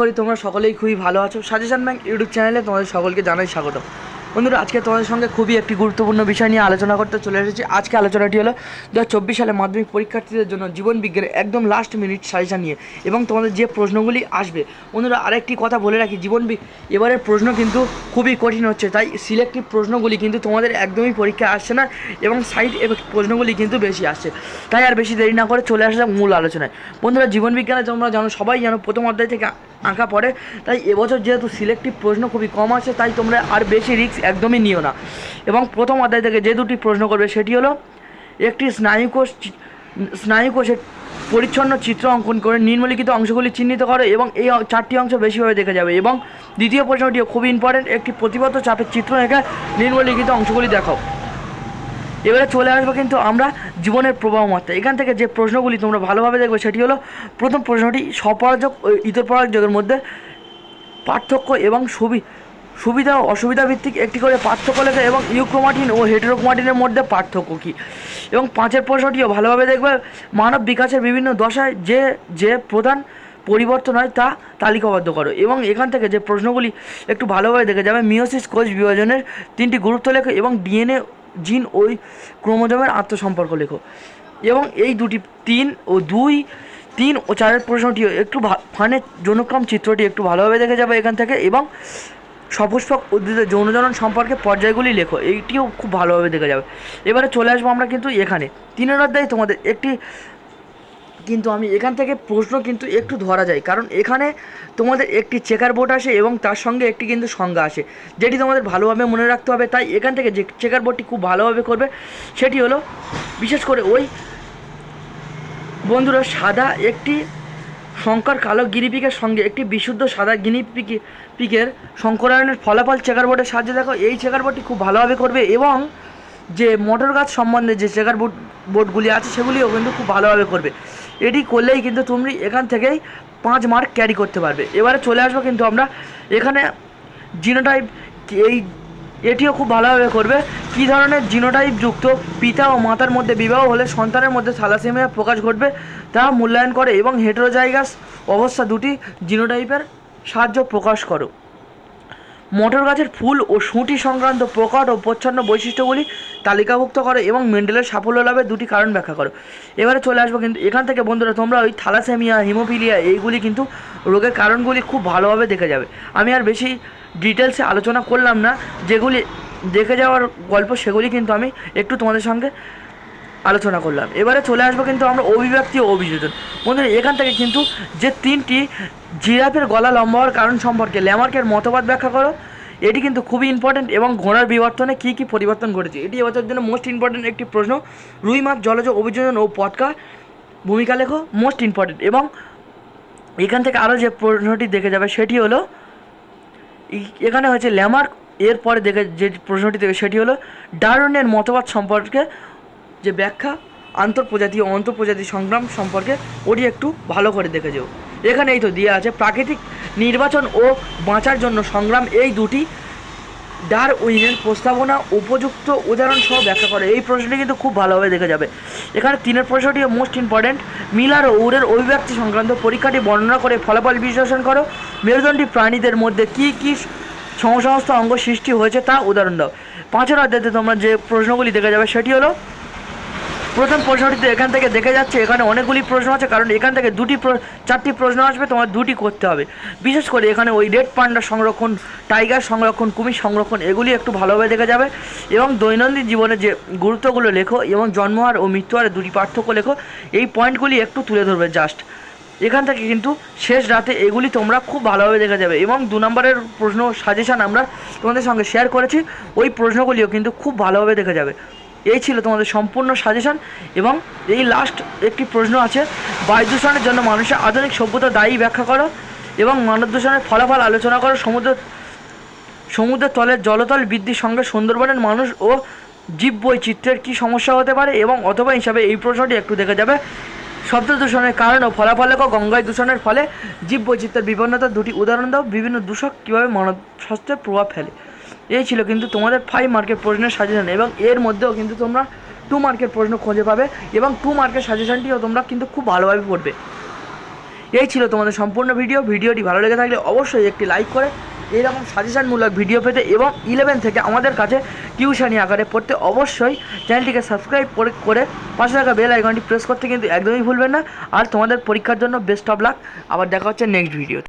করি তোমরা সকলেই খুবই ভালো আছো। সাজেশন ব্যাংক ইউটিউব চ্যানেলে তোমাদের সকলকে জানাই স্বাগত বন্ধুরা, আজকে তোমাদের সঙ্গে খুবই একটি গুরুত্বপূর্ণ বিষয় নিয়ে আলোচনা করতে চলে এসেছি। আজকে আলোচনাটি হলো দু হাজার চব্বিশ সালে মাধ্যমিক পরীক্ষার্থীদের জন্য জীবন বিজ্ঞানের একদম লাস্ট মিনিট সাজেশন নিয়ে এবং তোমাদের যে প্রশ্নগুলি আসবে। বন্ধুরা, আরেকটি কথা বলে রাখি, জীবন এবারের প্রশ্ন কিন্তু খুবই কঠিন হচ্ছে, তাই সিলেক্টিভ প্রশ্নগুলি কিন্তু তোমাদের একদমই পরীক্ষা আসছে না এবং সাইড এফেক্ট প্রশ্নগুলি কিন্তু বেশি আসছে। তাই আর বেশি দেরি না করে চলে আসা মূল আলোচনায়। বন্ধুরা, জীবন বিজ্ঞানে তোমরা জানো, সবাই জানো, প্রথম অধ্যায় থেকে আঁকা পড়ে। তাই এবছর যেহেতু সিলেক্টিভ প্রশ্ন খুবই কম আছে, তাই তোমরা আর বেশি রিস্ক একদমই নিও না। এবং প্রথম অধ্যায় থেকে যে দুটি প্রশ্ন করবে সেটি হলো, একটি স্নায়ুকোষ স্নায়ুকোষের পরিচ্ছন্ন চিত্র অঙ্কন করে নিম্নলিখিত অংশগুলি চিহ্নিত করো এবং এই চারটি অংশ বেশিভাবে দেখে যাবে। এবং দ্বিতীয় প্রশ্নটিও খুবই ইম্পর্টেন্ট একটি প্রতিবদ্ধ চাপের চিত্র এঁকে নিম্নলিখিত অংশগুলি দেখাও এবারে চলে আসব কিন্তু আমরা জীবনের প্রবাহ মাত্রা এখান থেকে যে প্রশ্নগুলি তোমরা ভালোভাবে দেখবে সেটি হলো, প্রথম প্রশ্নটি স্বপরাজক ও পরাজকের মধ্যে পার্থক্য এবং সুবি, সুবিধা ও অসুবিধা ভিত্তিক একটি করে পার্থক্য লেখা এবং ইউক্রোমাটিন ও হেটেরোক্রোমাটিনের মধ্যে পার্থক্য কী? এবং পাঁচের প্রশ্নটিও ভালোভাবে দেখবে, মানব বিকাশের বিভিন্ন দশায় যে যে প্রধান পরিবর্তন হয় তা তালিকাবদ্ধ করো। এবং এখান থেকে যে প্রশ্নগুলি একটু ভালোভাবে দেখে যাবে মিওসিস কোষ বিভাজনের তিনটি গুরুত্ব লেখো এবং ডিএনএ জিন ওই ক্রোমোজোমের আত্মসম্পর্ক লেখো। এবং এই দুটি তিন ও দুই, তিন ও চারের প্রশ্নটিও একটু ফানের যৌনক্রম চিত্রটি একটু ভালোভাবে দেখে যাবে এখান থেকে এবং সপুষ্পক উদ্ভিদের যৌনজনন সম্পর্কে পর্যায়গুলি লেখো, এইটিও খুব ভালোভাবে দেখা যাবে। এবারে চলে আসব আমরা কিন্তু এখানে। তিনের অধ্যায় তোমাদের একটি কিন্তু আমি এখান থেকে প্রশ্ন কিন্তু একটু ধরা যায়। কারণ এখানে তোমাদের একটি চেকার বোর্ড আসে এবং তার সঙ্গে একটি কিন্তু সংজ্ঞা আসে, যেটি তোমাদের ভালোভাবে মনে রাখতে হবে। তাই এখান থেকে যে চেকার বোর্ডটি খুব ভালোভাবে করবে, সেটি হলো, বিশেষ করে ওই বন্ধুরা, সাদা একটি শঙ্কর কালো গিরিপিকের সঙ্গে একটি বিশুদ্ধ সাদা গিনিপিকে পিকের শঙ্করায়নের ফলাফল চেকার বোর্ডের সাহায্যে দেখো। এই চেকার বোর্ডটি খুব ভালোভাবে করবে এবং যে মোটর গাছ সম্বন্ধে যে চেকার বোর্ড বোর্ডগুলি আছে সেগুলিও কিন্তু খুব ভালোভাবে করবে। এটি করলেই কিন্তু তুমি এখান থেকেই পাঁচ মার্ক ক্যারি করতে পারবে। এবারে চলে আসব কিন্তু আমরা এখানে জিনোটাইপ এই এটিও খুব ভালোভাবে করবে। কী ধরনের জিনোটাইপ যুক্ত পিতা ও মাতার মধ্যে বিবাহ হলে সন্তানের মধ্যে থ্যালাসেমিয়া প্রকাশ ঘটবে তা মূল্যায়ন করে এবং হেটেরোজাইগাস অবস্থা দুটি জিনোটাইপের সাহায্য প্রকাশ করো। মটর গাছের ফুল ও শুঁটি সংক্রান্ত প্রকট ও প্রচ্ছন্ন বৈশিষ্ট্যগুলি তালিকাভুক্ত করো এবং মেন্ডেলের সাফল্য লাভের দুটি কারণ ব্যাখ্যা করো। এবারে চলে আসব কিন্তু এখান থেকে বন্ধুরা, তোমরা ওই থ্যালাসেমিয়া, হিমোফিলিয়া এইগুলি কিন্তু রোগের কারণগুলি খুব ভালোভাবে দেখে যাবে। আমি আর বেশি ডিটেলসে আলোচনা করলাম না, যেগুলি দেখে যাওয়ার গল্প সেগুলি কিন্তু আমি একটু তোমাদের সঙ্গে আলোচনা করলাম। এবারে চলে আসব কিন্তু আমরা অভিব্যক্তি ও অভিযোজন। বন্ধুরা, এখান থেকে কিন্তু যে তিনটি জিরাফের গলা লম্বা হওয়ার কারণ সম্পর্কে ল্যামার্কের মতবাদ ব্যাখ্যা করো। এটি কিন্তু খুবই ইম্পর্টেন্ট এবং ঘোড়ার বিবর্তনে কী কী পরিবর্তন ঘটেছে? এটি এবছরের জন্য মোস্ট ইম্পর্টেন্ট একটি প্রশ্ন। রুই মাছ, জলজ অভিযোজন ও পটকা ভূমিকা লেখো মোস্ট ইম্পর্টেন্ট এবং এখান থেকে আরও যে প্রশ্নটি দেখে যাবে সেটি হলো এখানে হয়েছে ল্যামার্ক, এরপরে দেখে যে প্রশ্নটি দেবে সেটি হলো, ডারউইনের মতবাদ সম্পর্কে যে ব্যাখ্যা আন্তঃপ্রজাতি ও অন্তঃপ্রজাতি সংগ্রাম সম্পর্কে ওটি একটু ভালো করে দেখে যেও এখানে এই তো দেওয়া আছে, প্রাকৃতিক নির্বাচন ও বাঁচার জন্য সংগ্রাম এই দুটি ডারউইনের প্রস্তাবনা, উপযুক্ত উদাহরণ সহ ব্যাখ্যা করে। এই প্রশ্নটি কিন্তু খুব ভালোভাবে দেখে যাবে। এখানে তিনের প্রশ্নটি মোস্ট ইম্পর্ট্যান্ট মিলার ও উরের অভিব্যক্তি সংক্রান্ত পরীক্ষাটি বর্ণনা করে ফলাফল বিশ্লেষণ করো। মেরুদণ্ডী প্রাণীদের মধ্যে কী কী সমসমস্ত অঙ্গ সৃষ্টি হয়েছে তা উদাহরণ দাও। পাঁচের অধ্যায়তে তোমরা যে প্রশ্নগুলি দেখে যাবে, সেটি হলো প্রথম প্রশ্নটিতে এখান থেকে দেখে যাচ্ছে, এখানে অনেকগুলি প্রশ্ন আছে, কারণ এখান থেকে দুটি চারটি প্রশ্ন আসবে, তোমার দুটি করতে হবে। বিশেষ করে এখানে ওই রেড পান্ডা সংরক্ষণ, টাইগার সংরক্ষণ, কুমির সংরক্ষণ, এগুলি একটু ভালোভাবে দেখে যাবে। এবং দৈনন্দিন জীবনে যে গুরুত্বগুলো লেখো, এবং জন্মহার ও মৃত্যুহারের দুটি পার্থক্য লেখো, এই পয়েন্টগুলি একটু তুলে ধরবে জাস্ট। এখান থেকে কিন্তু শেষ রাতে এগুলি তোমরা খুব ভালোভাবে দেখে যাবে। এবং দু নম্বরের প্রশ্ন সাজেশান আমরা তোমাদের সঙ্গে শেয়ার করেছি, ওই প্রশ্নগুলিও কিন্তু খুব ভালোভাবে দেখে যাবে। এই ছিল তোমাদের সম্পূর্ণ সাজেশন এবং এই লাস্ট একটি প্রশ্ন আছে, বায়ু দূষণের জন্য মানুষের আধুনিক সভ্যতা দায়ী ব্যাখ্যা করো এবং মানব দূষণের ফলাফল আলোচনা করো। সমুদ্র, সমুদ্রের তলের জলতল বৃদ্ধির সঙ্গে সুন্দরবনের মানুষ ও জীব বৈচিত্র্যের কী সমস্যা হতে পারে এবং অথবা হিসাবে এই প্রশ্নটি একটু দেখা যাবে। শব্দ দূষণের কারণ ও ফলাফল গঙ্গায় দূষণের ফলে জীব বৈচিত্র্যের বিপন্নতার দুটি উদাহরণ দাও। বিভিন্ন দূষক কীভাবে মানব স্বাস্থ্যের প্রভাব ফেলে? এই ছিল কিন্তু তোমাদের ফাইভ মার্কের প্রশ্নের সাজেশন এবং এর মধ্যেও কিন্তু তোমরা টু মার্কের প্রশ্ন খুঁজে পাবে এবং টু মার্কের সাজেশনটিও তোমরা কিন্তু খুব ভালোভাবে পড়বে। এই ছিল তোমাদের সম্পূর্ণ ভিডিও ভিডিওটি ভালো লেগে থাকলে অবশ্যই একটি লাইক করে এইরকম সাজেশনমূলক ভিডিও পেতে এবং ইলেভেন থেকে আমাদের কাছে টিউশানি আকারে পড়তে অবশ্যই চ্যানেলটিকে সাবস্ক্রাইব করে করে পাশে থাকা বেল আইকনটি প্রেস করতে কিন্তু একদমই ভুলবেন না। আর তোমাদের পরীক্ষার জন্য বেস্ট অফ লাক আবার দেখা হচ্ছে নেক্সট ভিডিও